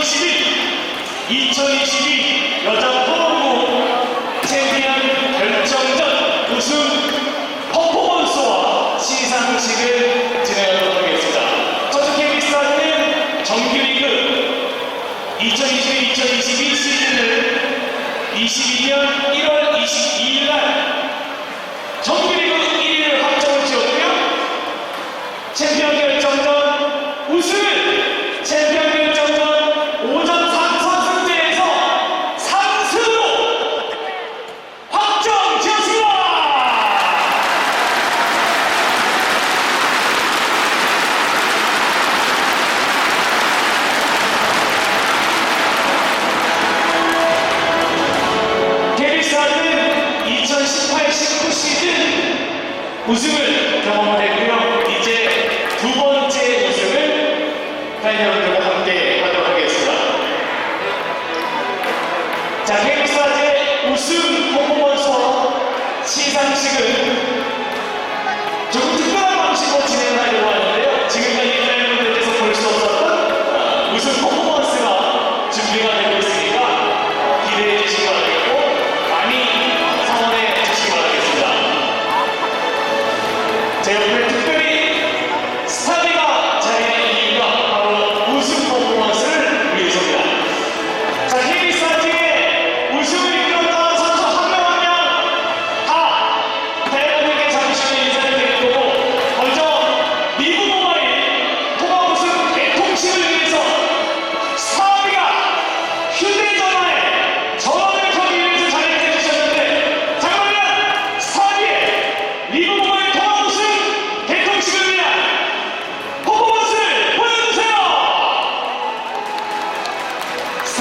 2022 여자 프로농구 챔피언 결정전 우승 퍼포먼스와 시상식을 진행하도록 하겠습니다. 첫째 KB스타는 정규리그 2022-2022 시즌을 22년 1월 22일 날 우승을 경험했고요. 이제 두 번째 우승을 팬 여러분들과 함께 하도록 하겠습니다. 자, 케이크 사진. chairman